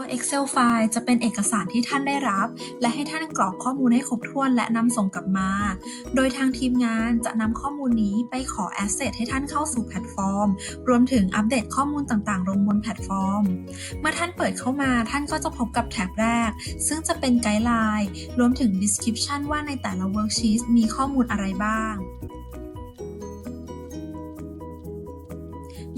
ตัว Excel ไฟล์จะเป็นเอกสารที่ท่านได้รับ และให้ท่านกรอกข้อมูลให้ครบถ้วนและนำส่งกลับมา โดยทางทีมงานจะนำข้อมูลนี้ไปขอ Asset ให้ท่านเข้าสู่แพลตฟอร์ม รวมถึงอัปเดตข้อมูลต่างๆ ลงบนแพลตฟอร์ม เมื่อท่านเปิดเข้ามาท่านก็จะพบกับแท็บแรก ซึ่งจะเป็นไกด์ไลน์ รวมถึง Description ว่าในแต่ละ Worksheet มีข้อมูลอะไรบ้าง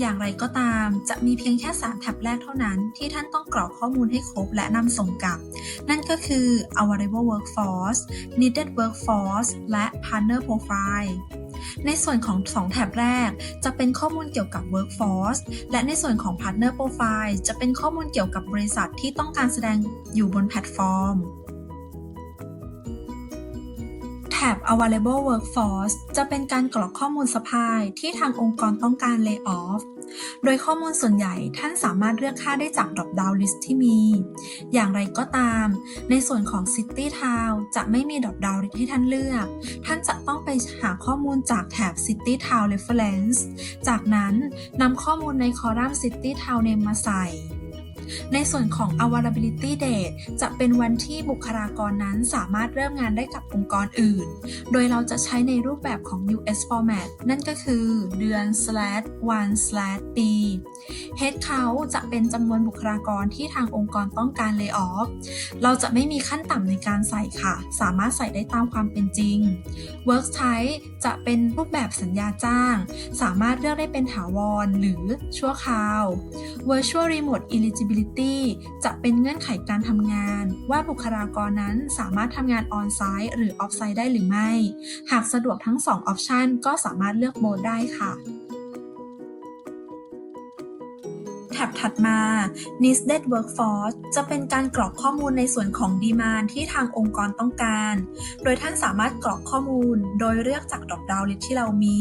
อย่างไรก็ตาม จะมีเพียงแค่ 3 แท็บแรกเท่านั้น ที่ท่านต้องกรอกข้อมูลให้ครบและนำส่งกลับ นั่นก็คือ Available Workforce Needed Workforce และ Partner Profile ในส่วนของ 2 แท็บแรก จะเป็นข้อมูลเกี่ยวกับ Workforce และในส่วนของ Partner Profile จะเป็นข้อมูลเกี่ยวกับบริษัทที่ต้องการแสดงอยู่บนแพลตฟอร์ม แท็บ Available Workforce จะเป็นการกรอกข้อมูลส p ายที่ทางองค์กรต้องการ lay off โดยข้อมูลส่วนใหญ่ท่านสามารถเลือกค่าได้จาก drop down list ที่มี อย่างไรก็ตาม ในส่วนของ City Town จะไม่มี drop down list ให้ท่านเลือก ท่านจะต้องไปหาข้อมูลจากแถบ City Town Reference จากนั้นนำข้อมูลในคอลัมน์ City Town Name มาใส่ ในส่วนของ availability date จะเป็นวันที่บุคลากรนั้นสามารถเริ่มงานได้กับองค์กรอื่น โดยเราจะใช้ในรูปแบบของ US format นั่นก็คือเดือน slash วัน slash ปี head count จะเป็นจำนวนบุคลากรที่ทางองค์กรต้องการ lay off เราจะไม่มีขั้นต่ำในการใส่ค่ะ สามารถใส่ได้ตามความเป็นจริง work type จะเป็นรูปแบบสัญญาจ้าง สามารถเลือกได้เป็นถาวรหรือชั่วคราว Virtual Remote Eligibility จะเป็นเงื่อนไขการทำงาน ว่าบุคลากรนั้นสามารถทำงานออนไซต์หรือออฟไซต์ได้หรือไม่ หากสะดวกทั้ง 2 ออปชันก็สามารถเลือกโหมดได้ค่ะ บถัดมา Needed Workforce จะเป็นการกรอกข้อมูลในส่วนของ Demand ที่ทางองค์กรต้องการ โดยท่านสามารถกรอกข้อมูลโดยเลือกจาก drop down list ที่เรามี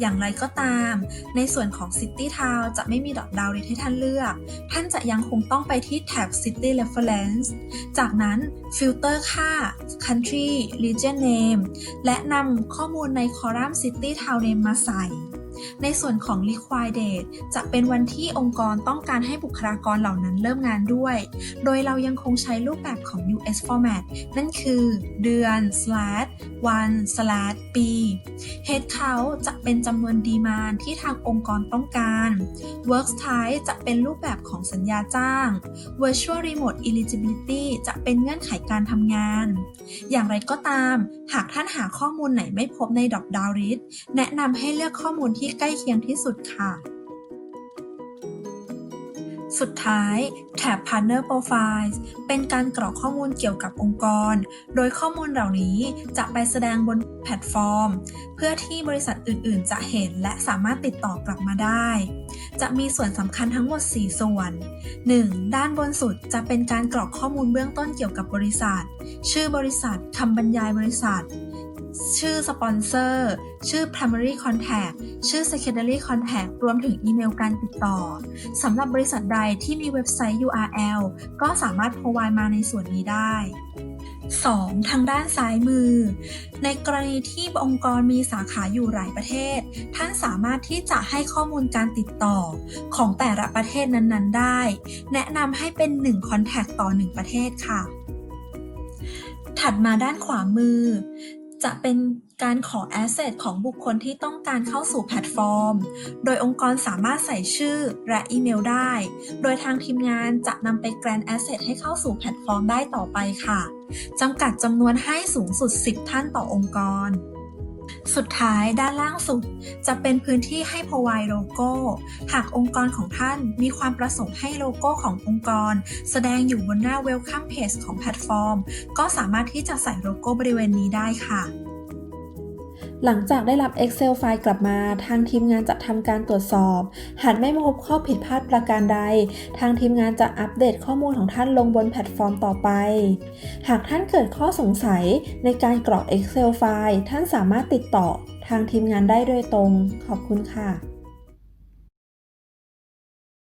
อย่างไรก็ตาม ในส่วนของ City Town จะไม่มี drop down list ให้ท่านเลือก ท่านจะยังคงต้องไปที่แท็บ City Reference จากนั้นฟิลเตอร์ค่า Country Region Name และนำข้อมูลในคอลัมน์ City Town Name มาใส่ ในส่วนของ Required Date จะเป็นวันที่องค์กรต้องการให้บุคลากรเหล่านั้นเริ่มงานด้วย โดยเรายังคงใช้รูปแบบของ US format นั่นคือ เดือน slash วัน slash ปี Head count จะเป็นจำนวนดีมานที่ทางองค์กรต้องการ Work type จะเป็นรูปแบบของสัญญาจ้าง Virtual Remote Eligibility จะเป็นเงื่อนไขการทำงาน อย่างไรก็ตาม หากท่านหาข้อมูลไหนไม่พบใน Drop Down List แนะนำให้เลือกข้อมูลที่ใกล้เคียงที่สุดค่ะ สุดท้ายแถบ Partner Profiles เป็นการกรอกข้อมูลเกี่ยวกับองค์กร โดยข้อมูลเหล่านี้จะไปแสดงบนแพลตฟอร์ม เพื่อที่บริษัทอื่น ๆ จะเห็นและสามารถติดต่อกลับมาได้ จะมีส่วนสำคัญทั้งหมด 4 ส่วน 1. ด้านบนสุดจะเป็นการกรอกข้อมูลเบื้องต้นเกี่ยวกับบริษัท ชื่อบริษัทคำบรรยายบริษัท ชื่อสปอนเซอร์ ชื่อ primary contact ชื่อ secondary contact รวมถึงอีเมลการติดต่อ สำหรับบริษัทใดที่มีเว็บไซต์ URL ก็สามารถ provide มาในส่วนนี้ได้ 2. ทางด้านซ้ายมือ ในกรณีที่องค์กรมีสาขาอยู่หลายประเทศ ท่านสามารถที่จะให้ข้อมูลการติดต่อของแต่ละประเทศนั้น ๆ ได้ แนะนำให้เป็น 1 contact ต่อ 1 ประเทศค่ะ ถัดมาด้านขวามือ จะเป็นการขอแอสเซทของบุคคลที่ต้องการเข้าสู่แพลตฟอร์ม โดยองค์กรสามารถใส่ชื่อและอีเมลได้ โดยทางทีมงานจะนำไปแกรนแอสเซทให้เข้าสู่แพลตฟอร์มได้ต่อไปค่ะ จำกัดจำนวนให้สูงสุด 10 ท่านต่อองค์กร สุดท้ายด้านล่างสุดจะเป็นพื้นที่ให้ provide โลโก้ หากองค์กรของท่านมีความประสงค์ให้โลโก้ขององค์กร แสดงอยู่บนหน้า Welcome Page ของแพลตฟอร์ม ก็สามารถที่จะใส่โลโก้บริเวณนี้ได้ค่ะ หลังจากได้รับ Excel ไฟล์กลับมา ทางทีมงานจะทำการตรวจสอบ หากไม่พบข้อผิดพลาดประการใด ทางทีมงานจะอัปเดตข้อมูลของท่านลงบนแพลตฟอร์มต่อไป หากท่านเกิดข้อสงสัยในการกรอก Excel ไฟล์ ท่านสามารถติดต่อทางทีมงานได้โดยตรง ขอบคุณค่ะ